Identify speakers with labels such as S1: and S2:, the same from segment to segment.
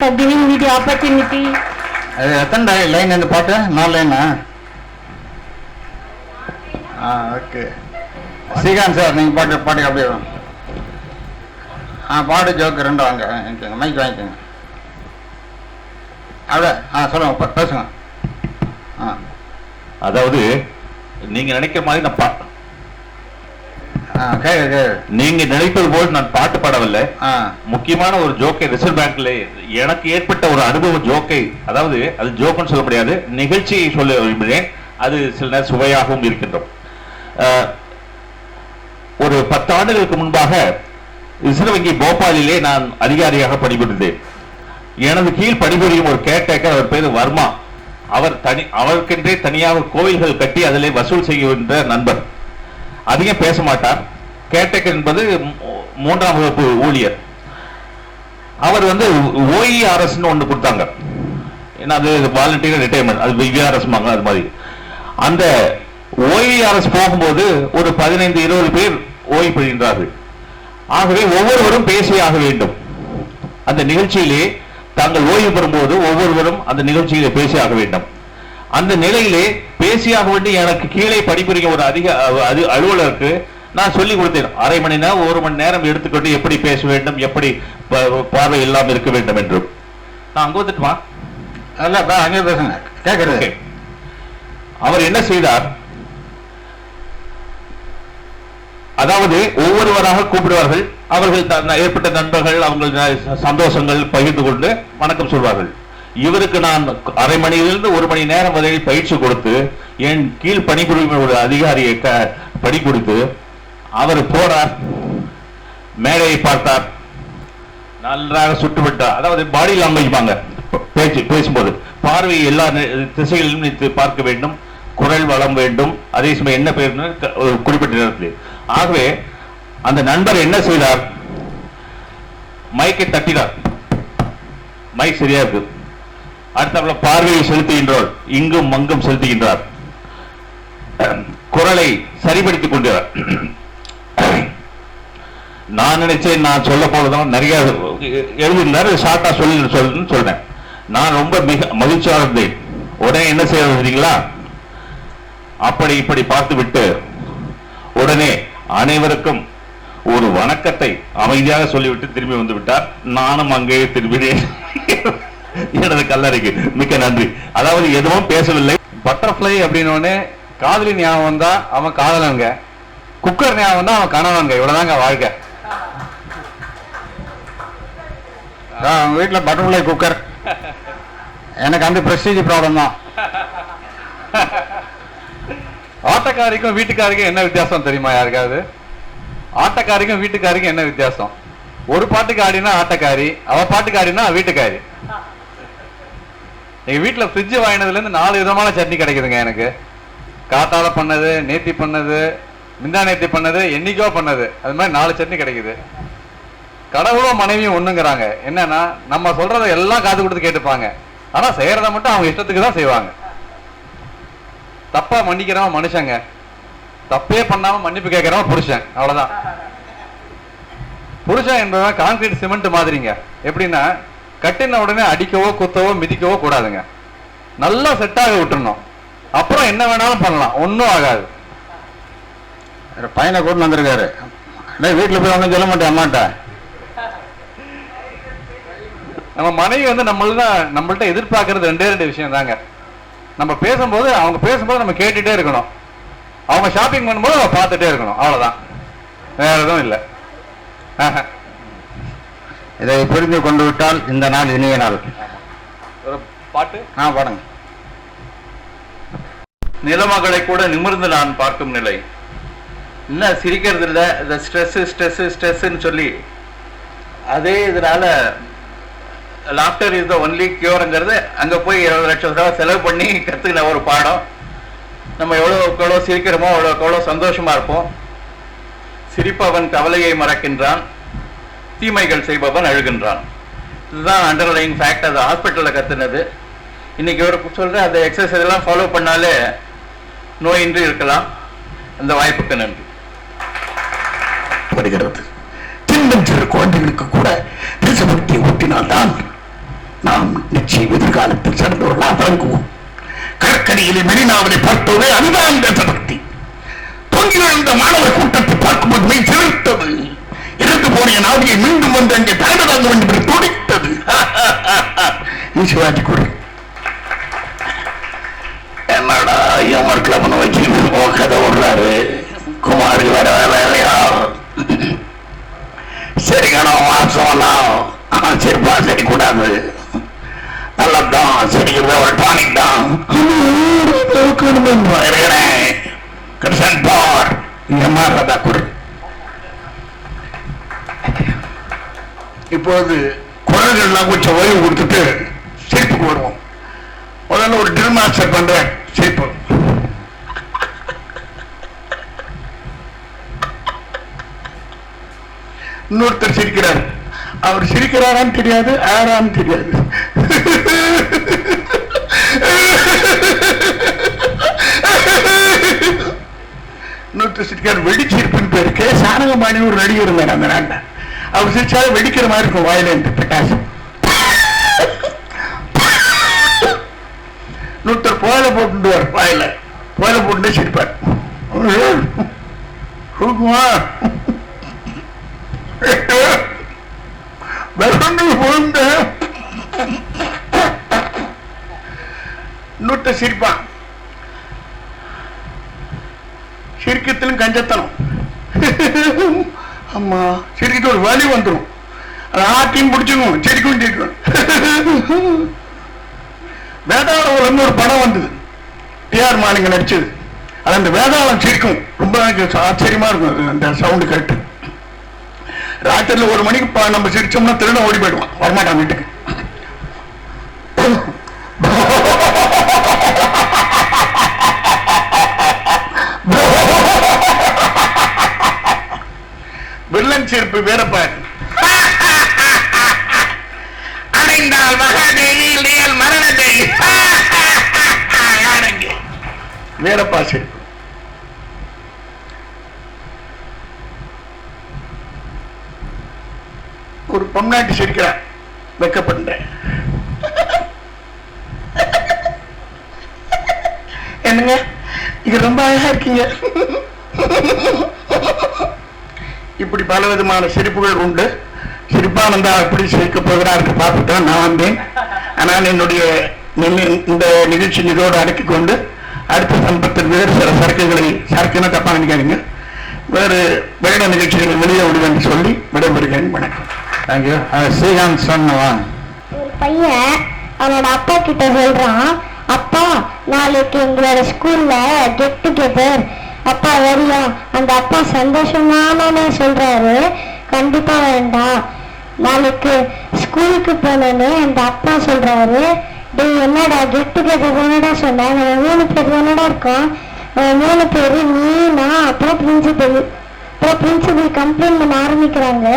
S1: for giving me the opportunity.
S2: அது எத்தனை line இந்த பாட்டு? நாலு லைனா ஆ? ஓகே ஸ்ரீகாந்த் சார் நீங்கள் பாட்டு பாட்டுக்கு அப்படியே வாங்க. ஆ பாடு ஜோக்கு ரெண்டு வாங்க. வாங்கிக்கோங்க மைக் வாங்கிக்கோங்க. அப்படியே ஆ சொல்லுங்க பேசுங்க. ஆ.
S3: அதாவது நீங்க நினைக்கிற மாதிரி நான் பா- நீங்க நினைப்பது போல் நான் பாட்டு பாடவில்லை. முக்கியமான ஒரு ஜோக்கை ரிசர்வ் பேங்க்ல எனக்கு ஏற்பட்ட ஒரு அனுபவ ஜோக்கை அதாவது அது ஜோக்குன்னு சொல்ல முடியாது நிகழ்ச்சியை சொல்ல விரும்புகிறேன். அது சில நேரம் சுவையாகவும் இருக்கின்றோம் ஒரு பத்து ஆண்டுகளுக்கு முன்பாக ரிசர்வ் வங்கி போபாலிலே நான் அதிகாரியாக பணிபுரிந்தேன். எனது கீழ் பணிபுரியும் ஒரு கேட்டேக்கர் அவர் பேரு வர்மா. அவர் தனி அவருக்கென்றே தனியாக கோவில்கள் கட்டி அதிலே வசூல் செய்கின்ற நண்பர். அதிகம் பேச மாட்டார். கேட்டேக்கர் என்பது மூ- மூன்றாம் வகுப்பு ஊழியர். அவர் வந்து ஓஇஆர்எஸ் ஒன்று கொடுத்தாங்க. ஏன்னா அது வாலண்டியர் ரிட்டையர்மெண்ட் அது விஆர்எஸ் அது மாதிரி. அந்த ஓஇஆர்எஸ் போகும்போது ஒரு பதினைந்து இருபது பேர் ஓய்வு பெறுகின்றார்கள். ஆகவே ஒவ்வொருவரும் பேசியாக வேண்டும். அந்த நிகழ்ச்சியிலே தாங்கள் ஓய்வு பெறும்போது ஒவ்வொருவரும் அந்த நிகழ்ச்சியிலே பேசியாக வேண்டும். அந்த நிலையிலே பேசியாக வேண்டி எனக்கு கீழே பணிபுரியும் ஒரு அதிக அது அலுவலருக்கு நான் சொல்லி கொடுத்தேன். அரை மணி நேரம் ஒரு மணி நேரம் எடுத்துக்கொண்டு எப்படி பேச வேண்டும் எப்படி பார்வை இல்லாமல் இருக்க வேண்டும் என்று நான் அங்க வந்துட்டுமா
S2: இல்லை பா அங்கேயே பேசுங்க. கேட்குறது.
S3: அவர் என்ன செய்தார்? அதாவது ஒவ்வொருவராக கூப்பிடுவார்கள். அவர்கள் ஏற்பட்ட நண்பர்கள் அவங்கள் சந்தோஷங்கள் பகிர்ந்து கொண்டு வணக்கம் சொல்வார்கள். இவருக்கு நான் அரை மணியிலிருந்து ஒரு மணி நேரம் வரை பயிற்சி கொடுத்து என் கீழ் பணிபுரியும் ஒரு அதிகாரியை படி பணி கொடுத்து அவர் போறார் மேடையை பார்த்தார் நன்றாக சுட்டுவிட்டார். அதாவது பாடி லாங்குவேஜ் வாங்க பேச்சு பேசும்போது. பார்வை எல்லா திசைகளிலும் நித்து பார்க்க வேண்டும் குரல் வளம் வேண்டும். அதே சமயம் என்ன பேர்னு குறிப்பிட்ட நேரத்தில். ஆகவே அந்த நண்பர் என்ன செய்தார்? மைக்கை தட்டினார். மைக் சரியா இருக்கு. அடுத்தாப்புல பார்வையை செலுத்துகின்றோர் இங்கும் மங்கும் செலுத்துகின்றார். குரலை சரிபடுத்திக் கொண்டார் நான் நினைச்சேன் நான் சொல்ல போறதும் நிறைய எழுதியிருந்தாரு ஷார்ட்டா சொல்லி சொல்லுன்னு சொல்றேன். நான் ரொம்ப மிக மகிழ்ச்சியாக இருந்தேன். உடனே என்ன செய்யறீங்களா அப்படி இப்படி பார்த்து விட்டு உடனே அனைவருக்கும் ஒரு வணக்கத்தை அமைதியாக சொல்லிவிட்டு திரும்பி வந்து விட்டார். நானும் அங்கேயே திரும்பினேன். எனது கல்லறைக்கு. மிக்க நன்றி. அதாவது எதுவும் பேசவில்லை.
S4: பட்டர்ஃப்ளை அப்படின்னு காதலி ஞாபகம் வந்தா அவன் காதலங்க. குக்கர் ஞாபகம் வந்தா அவன் கணவனுங்க. இவ்வளவுதாங்க வாழ்க்கை.
S2: அவங்க வீட்டில் பட்டர்ஃப்ளை குக்கர் எனக்கு அந்த ப்ரெஸ்டீஜ் ப்ராப்ளம் தான்.
S4: ஆட்டக்காரிக்கும் வீட்டுக்காரிக்கும் என்ன வித்தியாசம் தெரியுமா யாருக்காவது? ஆட்டக்காரிக்கும் வீட்டுக்காரிக்கும் என்ன வித்தியாசம்? ஒரு பாட்டுக்கு ஆடினா ஆட்டக்காரி அவ பாட்டுக்கு ஆடினா வீட்டுக்காரி. எங்கள் வீட்டில் ஃப்ரிட்ஜ் வாங்கினதுலேருந்து நாலு விதமான சட்னி கிடைக்குதுங்க எனக்கு. காத்தால பண்ணது நேத்தி பண்ணது மிந்தா நேத்தி பண்ணது என்னைக்கோ பண்ணது. அது மாதிரி நாலு சட்னி கிடைக்குது. கடவுளும் மனைவியும் ஒண்ணுங்கிறாங்க. என்னன்னா நம்ம சொல்கிறத எல்லாம் காது கொடுத்து கேட்டுப்பாங்க. ஆனா செய்கிறத மட்டும் அவங்க இஷ்டத்துக்கு தான் செய்வாங்க. தப்பா மன்னிக்கிறவன் மனுஷங்க. தப்பே பண்ணாம மன்னிப்பு கேட்குறவன் புருஷன். அவ்வளவுதான். புருஷன் என்பவன் கான்கிரீட் சிமெண்ட் மாதிரிங்க. எப்படின்னா கட்டின உடனே அடிக்கவோ குத்தவோ மிதிக்கவோ கூடாதுங்க. நல்லா செட் ஆக விட்டுறணும். அப்புறம் என்ன வேணாலும் பண்ணலாம். ஒன்றும் ஆகாது.
S2: பையனை கூட்டு வந்திருக்காரு. டேய் வீட்டில் போய் ஒன்றும் சொல்ல மாட்டேன் அம்மாட்ட.
S4: நம்ம மனைவி வந்து நம்மள நம்மள்ட்ட எதிர்பார்க்கறது ரெண்டே ரெண்டு விஷயம் தாங்க. நம்ம பேசும்போது அவங்க பேசும்போது நம்ம கேட்டுட்டே இருக்கணும். அவங்க ஷாப்பிங் பண்ணும்போது நம்ம பார்த்துட்டே இருக்கணும். அவ்வளவுதான். வேற எதுவும் இல்லை.
S2: இதை புரிந்து கொண்டு விட்டால் இந்த நாள் இனிய நாள்.
S4: ஒரு பாட்டு?
S2: ஆ பாடுங்க.
S5: நிலமகளை கூட நிமிர்ந்து நான் பார்க்கும் நிலை. இன்னும் சிரிக்கிறது இல்லை இந்த ஸ்ட்ரெஸ்ஸு ஸ்ட்ரெஸ்ஸு ஸ்ட்ரெஸ்ஸுன்னு சொல்லி. அதே இதனால லாஃப்டர் இஸ் த ஒன்லி கியூருங்கிறது அங்கே போய் இருபது லட்சம் ரூபா செலவு பண்ணி கற்றுக்கின ஒரு பாடம். நம்ம எவ்வளோக்கு எவ்வளோ சிரிக்கிறோமோ அவ்வளோக்கு எவ்வளோ சந்தோஷமா இருப்போம். சிரிப்பவன் கவலையை மறக்கின்றான். தீமைகள் செய்பவன் அழுகின்றான். இதுதான் அண்டர்லைங் ஃபேக்ட் அது ஹாஸ்பிட்டலில் கற்றுனது இன்னைக்கு ஒரு சொல்கிற அந்த எக்ஸசைஸ் எல்லாம் ஃபாலோ பண்ணாலே நோயின்றி இருக்கலாம். அந்த வாய்ப்புக்கு நன்றி.
S6: வருகிறது. சின்னஞ்சிறு குழந்தைகளுக்கு கூட தேசபக்தியை ஊட்டினால்தான் பிறங்குவோம் கடற்கரையிலே மெரினாவிலே பார்த்தோமே அதுதான் தேசபக்தி தொங்கி எழுந்த மாணவர் கூட்டத்தை பார்க்கும்போது மெய் இறந்து போன ஆவியை மீண்டும் வந்து அங்கே தலைவராக வேண்டும் துடித்தது. சிவாஜி கொடு என்னடா எமர் கிளப்னு வச்சு கதை விடுறாரு குமாருக்கு வேற வேலையா சரி கணம் மாசம் சரிப்பா சரி கூடாது. நல்லதான் சரிக்கிறது ஒரு டானிக் தான். கிருஷ்ணன் பார். எம்ஆர்றதா குரு. இப்போது குரல்கள்லாம் கொஞ்சம் ஓய்வு கொடுத்துட்டு சிரிப்புக்கு வருவோம். முதல்ல ஒரு ட்ரில் மாஸ்டர் பண்றேன். சிரிப்பு. இன்னொருத்தர் சிரிக்கிறார். அவர் சிரிக்கிறாரான்னு தெரியாது ஆறான்னு தெரியாது. இன்னொருத்தர் சிரிக்கிறார் வெடிச்சிருப்புன்னு பேருக்கு கே. ஒரு நடிகர் இருந்தார் அந்த நாட்டில். அவர் சிரிச்சாலும் வெடிக்கிற மாதிரி இருக்கும் வாயில இருந்து பிரகாசம் இன்னொருத்தர் புயல போட்டுருவார் வாயில புயல போட்டு சிரிப்பார் சுகுமா விரண்டு விழுந்த இன்னொருத்த சிரிப்பான் சிரிக்கத்திலும் கஞ்சத்தனம் அம்மா சிரிக்கிட்டு ஒரு வலி வந்துடும் அது ஆட்டியும் பிடிச்சிக்கும். சிரிக்கும் சிரிக்கும். வேதாளம் ஒரு படம் வந்தது. டிஆர் மாலிங்க நடிச்சது. அது அந்த வேதாளம் சிரிக்கும். ரொம்ப ஆச்சரியமா இருக்கும் அந்த சவுண்டு கேட்டு ராத்திரில ஒரு மணிக்கு நம்ம சிரிச்சோம்னா திருட ஓடி போயிடுவான். வரமாட்டான் வீட்டுக்கு. வில்லன் சிரிப்பு வேறப்பாரு அடைந்தால் மகாதேவி இல்லையால் மரணதேவி யாருங்க? வேறப்பா செருப்பு. ஒரு பொம்னாட்டி சிரிக்கிறான் வெக்கப்பட்டேன் என்னங்க? இது ரொம்ப அழகா இருக்கீங்க. இப்படி பல விதமான சிரிப்புகள் உண்டு. சிரிப்பானந்தா எப்படி சிரிக்க போகிறார் என்று பார்த்துட்டு நான் வந்தேன். ஆனால் என்னுடைய நின்னு- இந்த நிகழ்ச்சி இதோடு அடக்கிக் கொண்டு அடுத்த சம்பத்தில் வேறு சில சரக்குகளை சரக்குன்னு தப்பா நினைக்காதீங்க. வேறு வேட நிகழ்ச்சிகளை வெளியே விடுவேன் சொல்லி விடைபெறுகிறேன். வணக்கம்.
S2: தேங்க்யூ ஸ்ரீகாந்த் சொன்ன வாங்க
S7: ஒரு பையன் அவனோட அப்பா கிட்ட சொல்றான் அப்பா நாளைக்கு எங்களோட ஸ்கூல்ல கெட் டுகெதர் அப்பா வரியா அந்த அப்பா சந்தோஷமானே சொல்றாரு. கண்டிப்பா வேண்டாம். நாளைக்கு ஸ்கூலுக்கு போனேன்னு அந்த அப்பா சொல்றாரு டேய் என்னடா கெட் டுகெதர் என்னடா சொன்ன? நம்ம மூணு பேர் தானடா இருக்கோம். மூணு பேர் நீ நான் அப்புறம் பிரின்சிபல் அப்புறம் பிரின்சிபல் கம்ப்ளைண்ட் பண்ண ஆரம்பிக்கிறாங்க.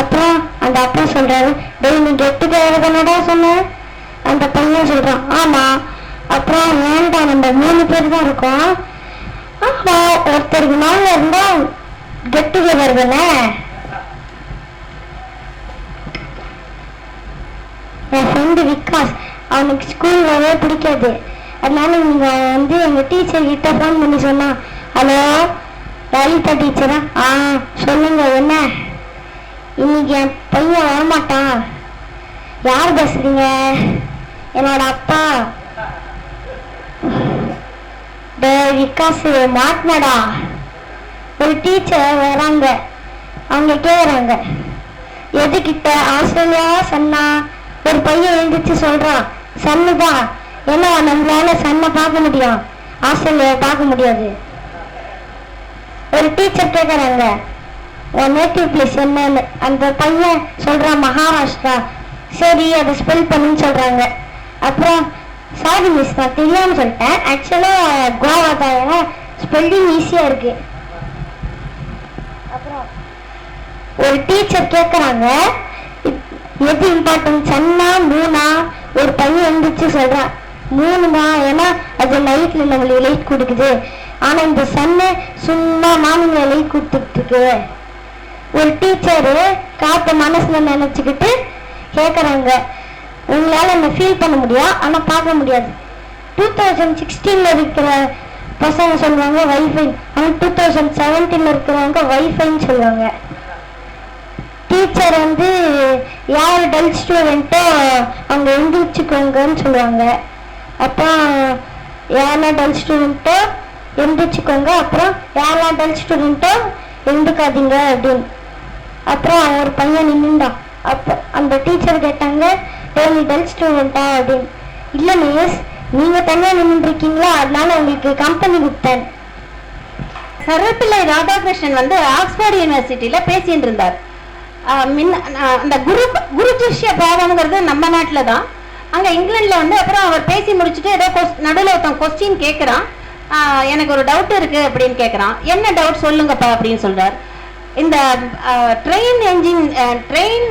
S7: அப்புறம் அந்த அப்பா சொல்றாரு டேய் நீ கெட்டு தானடா சொன்ன? அந்த பையன் சொல்றான் ஆமா. அப்புறம் ஏன்டா நம்ம மூணு பேர் தான் இருக்கோம்? அப்பா ஒருத்தருக்கு மேல இருந்தா கெட் டுகெதர் தானே? என் ஃப்ரெண்டு விகாஸ் அவனுக்கு ஸ்கூல் வரவே பிடிக்காது. அதனால நீங்க வந்து எங்க டீச்சர் கிட்ட ஃபோன் பண்ணி சொன்னான் ஹலோ லலிதா டீச்சரா ஆ சொல்லுங்க என்ன? இன்னைக்கு என் பையன் வரமாட்டான். யார் பேசுறீங்க? என்னோட அப்பா. டேய் விகாஸ் மாட்டினடா ஒரு டீச்சர் வராங்க. அவங்க கேக்குறாங்க. எதுகிட்ட ஆஸ்திரேலியா சன்னா? ஒரு பையன் எழுந்திரிச்சு சொல்றான். சன்னுதான் ஏன்னா நம்மளால சன்னை பார்க்க முடியும்? ஆஸ்திரேலியா பார்க்க முடியாது. ஒரு டீச்சர் கேக்குறாங்க. உன் நேட்டிவ் பிளேஸ் என்னன்னு? அந்த பையன் சொல்றான் மகாராஷ்டிரா. சரி அதை ஸ்பெல் பண்ணுன்னு சொல்றாங்க. அப்புறம் சாரி மிஸ் நான் தெரியாமல் சொல்லிட்டேன். ஆக்சுவலாக கோவா தான் ஏன்னா ஸ்பெல்லிங் ஈஸியாக இருக்கு. அப்புறம் ஒரு டீச்சர் கேட்குறாங்க இப்- எது இம்பார்ட்டன்ட் சன்னா மூணா ஒரு பையன் எழுந்திரிச்சு சொல்கிறான் மூணு தான் ஏன்னா அது லைட்டில் நம்மளுக்கு லைட் கொடுக்குது. ஆனால் இந்த சன்னு சும்மா மார்னிங்ல லைட் கொடுத்துட்ருக்கு ஒரு டீச்சரு காத்த மனசுல நினச்சிக்கிட்டு கேட்குறாங்க உங்களால் என்ன ஃபீல் பண்ண முடியும் ஆனால் பார்க்க முடியாது. டூ தௌசண்ட் சிக்ஸ்டீனில் இருக்கிற பசங்க சொல்லுவாங்க வைஃபை ஆனால் டூ தௌசண்ட் செவன்டீனில் இருக்கிறவங்க வைஃபைன்னு சொல்லுவாங்க. டீச்சர் வந்து யார் டல் ஸ்டூடெண்ட்டோ அவங்க எழுந்திரிச்சுக்கோங்கன்னு சொல்லுவாங்க. அப்புறம் யாரெல்லாம் டல் ஸ்டூடெண்ட்டோ எந்திரிச்சுக்கோங்க. அப்புறம் யாரெல்லாம் டல் ஸ்டூடெண்ட்டோ எழுந்துக்காதீங்க அப்படின்னு. அப்புறம் ஒரு பையன் நின்றுண்டான் அப்போ அந்த டீச்சர் கேட்டாங்க "டேய், நீ ஸ்டூடெண்ட்டா அப்படின்னு. இல்லை மிஸ் நீங்கள் தனியாக நின்றுருக்கீங்களா அதனால உங்களுக்கு கம்பெனி கொடுத்தேன்.
S8: சர்வப்பிள்ளை ராதாகிருஷ்ணன் வந்து ஆக்ஸ்போர்ட் யூனிவர்சிட்டியில பேசிட்டு இருந்தார். முன்ன அந்த குரு குரு சிஷ்ய பாவம்ங்கிறது நம்ம நாட்டில் தான். அங்கே இங்கிலாண்டில் வந்து அப்புறம் அவர் பேசி முடிச்சுட்டு ஏதோ நடுவில் ஒருத்தன் கொஸ்டின் கேட்குறான் எனக்கு ஒரு டவுட் இருக்குது அப்படின்னு கேட்குறான் என்ன டவுட் சொல்லுங்கப்பா அப்படின்னு சொல்கிறார் இந்த ட்ரெயின் என்ஜின் ட்ரெயின்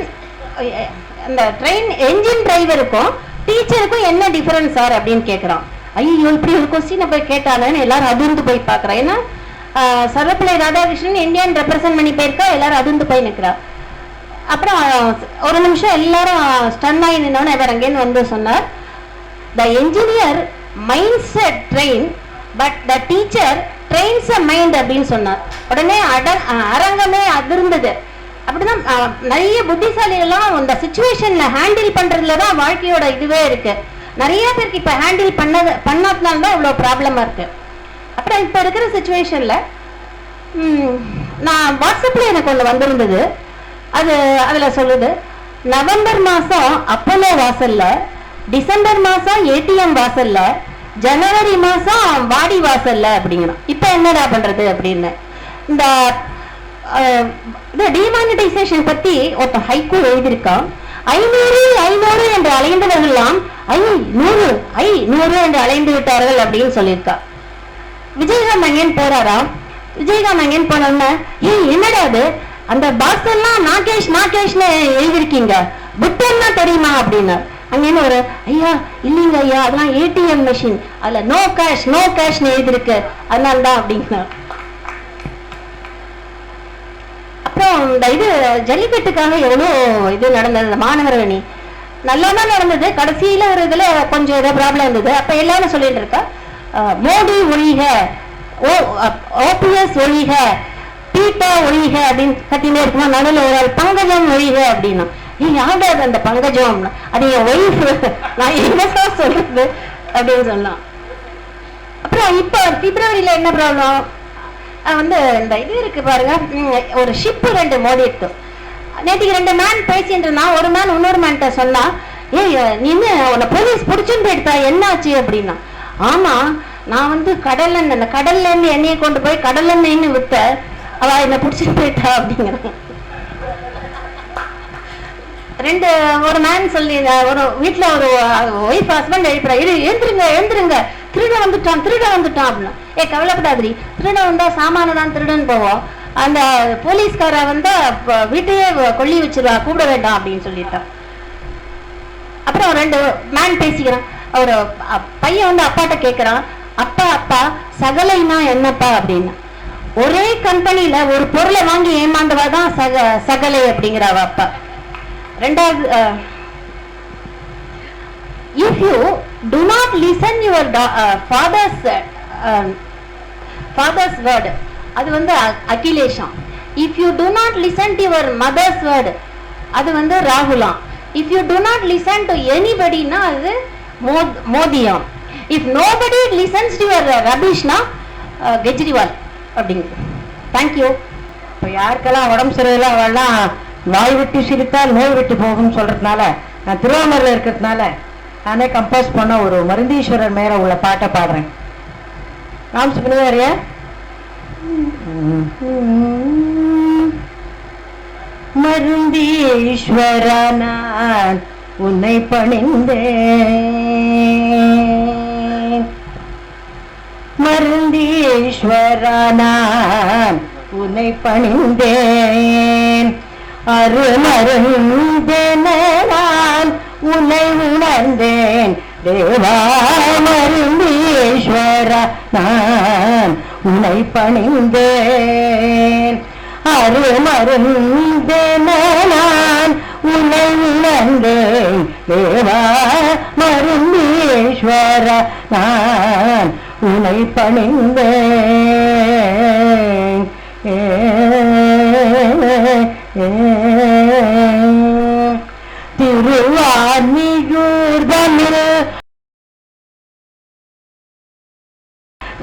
S8: அந்த ட்ரெயின் என்ஜின் டிரைவருக்கும் டீச்சருக்கும் என்ன டிஃபரன்ஸ் சார் அப்படின்னு கேட்குறான் ஐயோ இப்படி ஒரு கொஸ்டினை போய் கேட்டாலேன்னு எல்லாரும் அதிர்ந்து போய் பார்க்குறேன் ஏன்னா சர்வப்பிள்ளை ராதாகிருஷ்ணன் இந்தியன் ரெப்ரசன்ட் பண்ணி போயிருக்கா எல்லாரும் அதிர்ந்து போய் நிற்கிறா அப்புறம் ஒரு நிமிஷம் எல்லாரும் ஸ்டன் ஆகி நின்னோன்னு இவர் அங்கேருந்து வந்து சொன்னார் the engineer minds set train but the teacher trains a mind அப்படின்னு சொன்னார். உடனே அட அரங்கமே அதிர்ந்தது. அப்படிதான் நிறைய புத்திசாலிகள்லாம் அந்த சுச்சுவேஷன்ல ஹேண்டில் பண்றதுல தான் வாழ்க்கையோட இதுவே இருக்கு. நிறைய பேருக்கு இப்போ ஹேண்டில் பண்ணது பண்ணதுனால தான் இவ்வளோ ப்ராப்ளமாக இருக்கு. அப்புறம் இப்போ இருக்கிற சுச்சுவேஷனில் நான் வாட்ஸ்அப்பில் எனக்கு ஒன்று வந்திருந்தது. அது அதில் சொல்லுது நவம்பர் மாதம் அப்போலோ வாசல்ல டிசம்பர் மாதம் ஏடிஎம் வாசலில் ஜனவரி மாதம் வாடி வாசலில் அப்படிங்கிறோம் இப்போ என்னடா பண்ணுறது அப்படின்னு. இந்த டிமானிட்டைசேஷன் பத்தி ஒருத்த ஹைகோ எழுதியிருக்கான். ஐநூறு ஐநூறு என்று அலைந்தவர்கள்லாம் ஐ நூறு ஐ நூறு என்று அலைந்து விட்டார்கள் அப்படின்னு சொல்லியிருக்கா விஜயகாந்த் அங்கேன்னு போறாரா விஜயகாந்த் அங்கேன்னு போனோம்னா ஏய் என்னடா அது அந்த பாக்ஸ் எல்லாம் நாகேஷ் நாகேஷ்னு எழுதியிருக்கீங்க. புத்தன்னா தெரியுமா? அப்படின்னு. அங்கேன்னு ஒரு ஐயா இல்லைங்க ஐயா அதெல்லாம் ஏடிஎம் மிஷின் அதுல நோ கேஷ் நோ கேஷ்னு எழுதியிருக்கு. அதனால தான் அப்படிங்கிறார் அப்புறம் இந்த இது ஜல்லிக்கட்டுக்காக எவ்வளோ இது நடந்தது இந்த மாநகர அணி நல்லா தான் நடந்தது. கடைசியில் ஒரு இதில் கொஞ்சம் ஏதோ ப்ராப்ளம் இருந்தது. அப்போ எல்லாரும் சொல்லிட்டு இருக்கா மோடி ஒழிக ஓ ஓபிஎஸ் ஒழிக பீட்டா ஒழிக அப்படின்னு கத்தினே இருக்குமா? நடுவில் ஒரு ஆள் பங்கஜம் ஒழிக அப்படின்னா. நீ யாருடா அது அந்த பங்கஜம்? அது என் ஒய்ஃப் நான் என்ன சொல்றது அப்படின்னு சொன்னான். அப்புறம் இப்போ பிப்ரவரியில் என்ன ப்ராப்ளம் வந்து இந்த இது இருக்கு பாருங்க. ஒரு ஷிப்பு ரெண்டு மோதிட்டு நேற்றுக்கு ரெண்டு மேன் பேசிட்டு இருந்தான் ஒரு மேன் இன்னொரு மேன்கிட்ட சொன்னா ஏய் நின்னு உன்னை போலீஸ் பிடிச்சுன்னு போயிட்டா என்னாச்சு அப்படின்னா. ஆமா நான் வந்து கடல்ல அந்த கடல்ல இருந்து எண்ணெயை கொண்டு போய் கடல்ல எண்ணெய்னு வித்த அவ என்னை பிடிச்சிட்டு போயிட்டா அப்படிங்கிறான் ரெண்டு ஒரு மேன் சொல்லி ஒரு வீட்டுல ஒரு ஒய்ஃப் ஹஸ்பண்ட் எழுப்புறா இரு எழுந்துருங்க எழுந்துருங்க. திருட வந்துட்டான் திருட வந்துட்டான் அப்படின்னா. ஏ கவலைப்படாதீ திருட வந்தா சாமான தான் திருடன் போவோம். அந்த போலீஸ்கார வந்து வீட்டையே கொல்லி வச்சிருவா கூப்பிட வேண்டாம் அப்படின்னு சொல்லிட்டான். அப்புறம் ரெண்டு மேன் பேசிக்கிறான். ஒரு பையன் வந்து அப்பாட்ட கேட்குறான் அப்பா அப்பா சகலைனா என்னப்பா? அப்படின்னா. ஒரே கம்பெனில ஒரு பொருளை வாங்கி ஏமாந்தவா தான் சக சகலை? அப்படிங்கிறாவா அப்பா. ரெண்டாவது if you do not listen your father's father's word அது வந்து அ- அகிலேஷம். If you do not listen to your mother's word அது வந்து ராகுலாம். If you do not listen to எனிபடினா அது மோத் மோதியம். If nobody listens to your ரபீஷ்னா Kejriwal அப்படிங்கிறது. தேங்க்யூ
S1: இப்போ யாருக்கெல்லாம் உடம்பு சரியில்லை அவள்லாம் நாய் விட்டு சிரித்தால் நோய் விட்டு போகும்னு சொல்றதுனால நான் திருவாமரில் இருக்கிறதுனால நானே கம்போஸ் பண்ண ஒரு மருந்தீஸ்வரர் மேல உள்ள பாட்டை பாடுறேன். ராம் சுப்ரமணியா மருந்தீஸ்வரா நான் உன்னை பணிந்தேன். மருந்தீஸ்வரா நான் உன்னை பணிந்தேன். அருமருந்தென உன்னை உணர்ந்தேன். தேவாமருந்தீஸ்வரா நான் உன்னை பணிந்தேன். அருமருந்தேனான் உன்னை உணர்ந்தேன். தேவா மருந்தீஸ்வர நான் உன்னை பணிந்தேன். ஏ,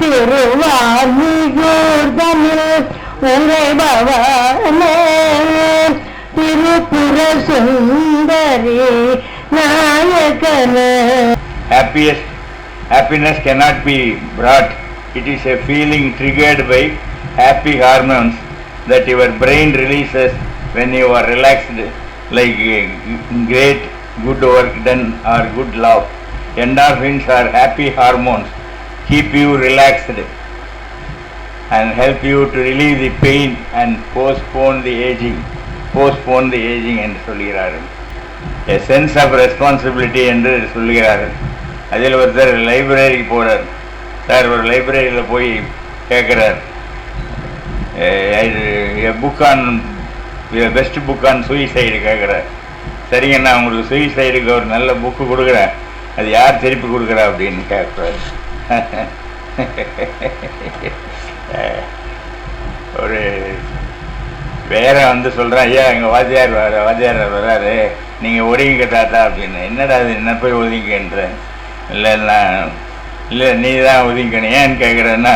S1: திருவான்மியூர்தமிழ் உரைபவனே திருப்புர சுந்தரி நாயகனே
S9: happiest happiness cannot be brought it is a feeling triggered by happy hormones that your brain releases when you are relaxed like uh, great good work done or good love endorphins are happy hormones keep you relaxed and help you to relieve the pain and postpone the aging postpone the aging என்று சொல்கிறார்கள். A sense of responsibility என்று சொல்கிறார்கள். அதில் ஒருத்தர் லைப்ரரிக்கு போகிறார் sir ஒரு லைப்ரரியில் போய் கேட்குறார். Book on best book on suicide கேட்குறார். சரிங்க நான் உங்களுக்கு சூயிசைடுக்கு ஒரு நல்ல புக்கு கொடுக்குறேன். அது யார் திருப்பி கொடுக்குறா அப்படின்னு கேட்குறாரு. ஒரு வேற வந்து சொல்கிறேன் ஐயா எங்கள் வாத்தியார் வர வாத்தியார் வர்றாரு நீங்கள் ஒதுங்கிக்க தாத்தா அப்படின்னு. என்னடா அது என்ன போய் ஒதுங்கிக்கன்றேன் இல்லை நான் இல்லை நீ தான் ஒதுங்கிக்கணும். ஏன்னு கேட்குறேன்னா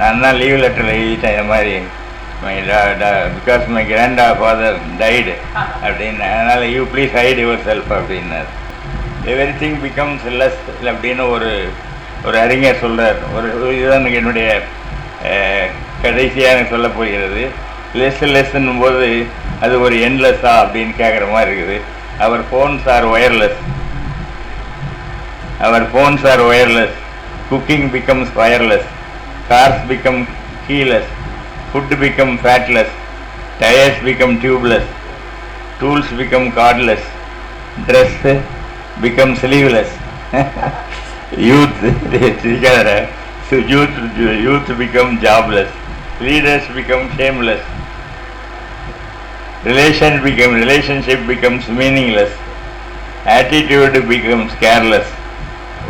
S9: நான் தான் லீவ் லெட்டரில் எழுதிட்டேன் இந்த மாதிரி. Because my grandfather died அப்படின்னு. அதனால் you please hide yourself அப்படின்னார். எவ்ரி திங் பிகம்ஸ் லெஸ் அப்படின்னு ஒரு ஒரு அறிஞர் சொல்கிறார் ஒரு இதுதான் என்னுடைய கடைசியாக சொல்ல போகிறது. லெஸ் லெஸ்ன்னும் போது அது ஒரு என்லெஸ்ஸா அப்படின்னு கேட்குற மாதிரி இருக்குது. Our phones are wireless our phones are wireless cooking becomes wireless cars become keyless food become fatless tyres become tubeless tools become cordless dress become sleeveless youth together eh? so youth youth become jobless. Leaders become shameless. Relation become relationship becomes meaningless. Attitude becomes careless.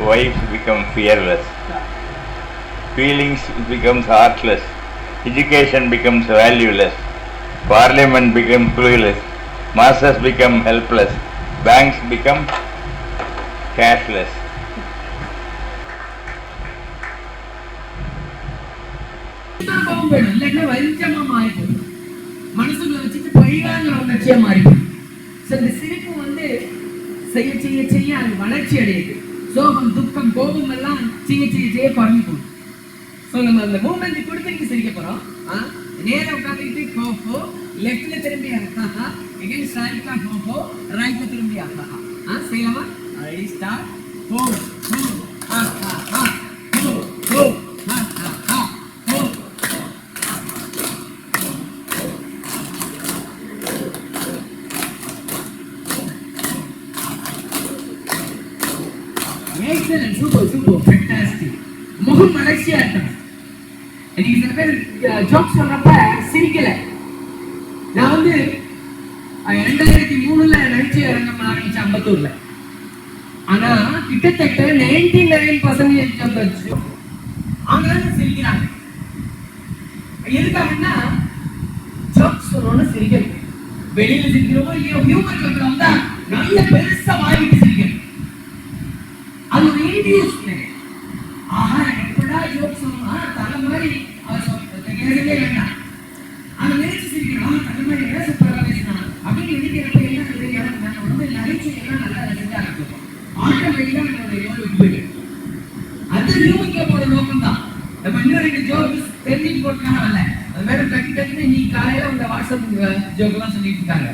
S9: Wives become fearless. Feelings becomes heartless. Education becomes valueless. Parliament becomes clueless. Masses become helpless. Banks become cashless
S10: போயிடும் இல்லைன்னா வரிச்சமா மாறி போயிடும் மனசுக்குள்ள வச்சுட்டு பழிவாங்கிற உணர்ச்சியா மாறி போயிடும் So, இந்த சிரிப்பு வந்து செய்ய செய்ய செய்ய அது வளர்ச்சி அடையுது. சோகம் துக்கம் கோபம் எல்லாம் செய்ய செய்ய செய்ய குறைஞ்சு போகும் ஸோ நம்ம அந்த மூமெண்ட் கொடுத்து சிரிக்க போறோம். ஆ? நேரா உட்காந்துக்கிட்டு கோஃபோ லெஃப்ட்ல திரும்பி ஆஹா எகைன் சாரிக்கா கோபோ ரைட்ல திரும்பி ஆஹா ஆ செய்யலாமா? ரெடி ஸ்டார்ட் போகும் சில பேர் ஜோக் சொல்றப்ப சிரிக்கல. நான் வந்து ரெண்டாயிரத்தி மூணுல நடிச்சு இறங்கம் ஆரம்பிச்ச அம்பத்தூர்ல. ஆனா கிட்டத்தட்ட நைன்டி நைன் பர்சன்டேஜ் ஆனாலும் சிரிக்கிறாங்க. எதுக்காகன்னா ஜோக் சொல்லணும்னு சிரிக்கணும் வெளியில சிரிக்கிறோமோ இல்லையோ ஹியூமர் கல்ச்சர் நல்ல பெருசா வாங்கிட்டு சிரிக்கணும் அது ஒரு இன்டியூஸ் வாட்ஸ்அப் ஜோக்கெல்லாம் சொல்லிட்டு இருக்காங்க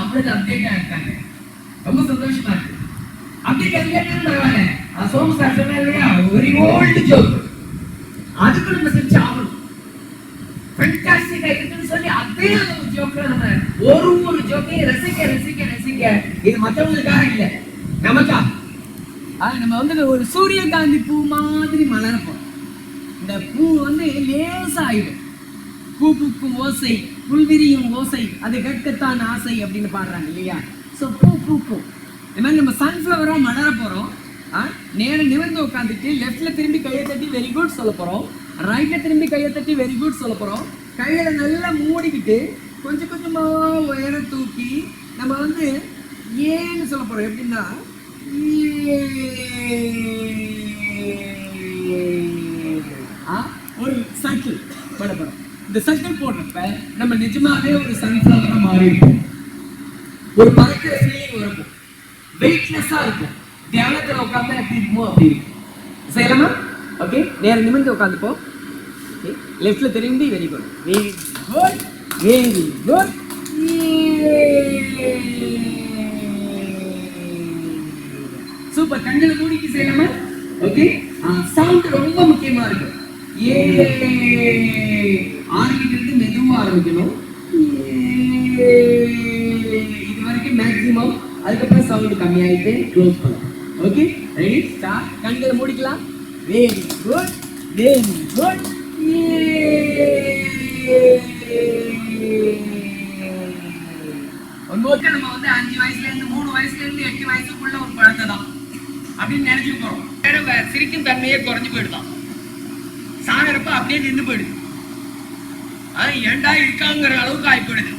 S10: அப்படியே அப்டேட் ஆகிட்டாங்க ரொம்ப சந்தோஷமா இருக்கு. அப்டேட் அப்டேட் பரவாயில்ல? சார் சொன்னார் இல்லையா? ஒரு ஓல்டு ஜோக் அதுக்கு நம்ம செஞ்சு ஆகணும். ஃபென்டாஸ்டிக்கா இருக்குன்னு சொல்லி அதே ஒரு ஜோக்ல நம்ம ஒரு ஒரு ஜோக்கையும் ரசிக்க ரசிக்க ரசிக்க இது மற்றவங்களுக்காக நமக்கா? நம்ம வந்து ஒரு சூரியகாந்தி பூ மாதிரி மலரப்போம். இந்த பூ வந்து லேசாயிடும். பூ பூக்கும் ஓசை. புல்விரியும் ஓசை அது கேட்கத்தான் ஆசை அப்படின்னு பாடுறாங்க இல்லையா? ஸோ பூ பூ பூ. இது மாதிரி நம்ம சன்ஃப்ளவராக மலர போகிறோம் ஆ, நிமிர்ந்து உட்காந்துட்டு லெஃப்டில் திரும்பி கையை தட்டி வெரி குட் சொல்ல போகிறோம் ரைட்டில் திரும்பி கையை தட்டி வெரி குட் சொல்ல போகிறோம் கையில் நல்லா மூடிக்கிட்டு கொஞ்சம் கொஞ்சமாக உயர தூக்கி நம்ம வந்து ஏன்னு சொல்ல போகிறோம் எப்படின்னா ஒரு சைக்கிள் போட இந்த சர்க்கிள் போடுறப்ப நம்ம நிஜமாவே ஒரு சன்ஃப்ளவரா மாறி இருப்போம். ஒரு பறக்கிற ஃபீலிங் இருக்கும் வெயிட்லெஸ்ஸா இருக்கும் தியானத்துல உட்காந்து எப்படி இருக்குமோ அப்படி இருக்கும். செய்யலாமா ஓகே நேர நிமிர்ந்து உட்காந்துப்போம் ஓகே லெஃப்ட்ல திரும்பி very good very good very good super கண்களை மூடிக்கு செய்யலாமா ஓகே சவுண்ட் ரொம்ப முக்கியமா இருக்கும். ஆரம்பிக்கிறது மெதுவா ஆரம்பிக்கணும். இது வரைக்கும் மேக்ஸிமம் அதுக்கப்புறம் சவுண்ட் கம்மியாயிட்டு க்ளோஸ் பண்ணலாம் ஓகே ரெடி ஸ்டார்ட் கண்களை மூடிக்கலாம். வெரி குட் வெரி குட் ஒன்பது நம்ம வந்து அஞ்சு வயசுல இருந்து மூணு வயசுல இருந்து எட்டு வயசுக்குள்ள ஒரு குழந்தை தான் அப்படின்னு நினைச்சு போறோம். சிரிக்கும் தன்மையே குறைஞ்சு போயிடுதான். சாகிறப்ப அப்படியே நின்று போயிடுது. அது ஏன்டா இருக்காங்கிற அளவுக்கு ஆகி போயிடுது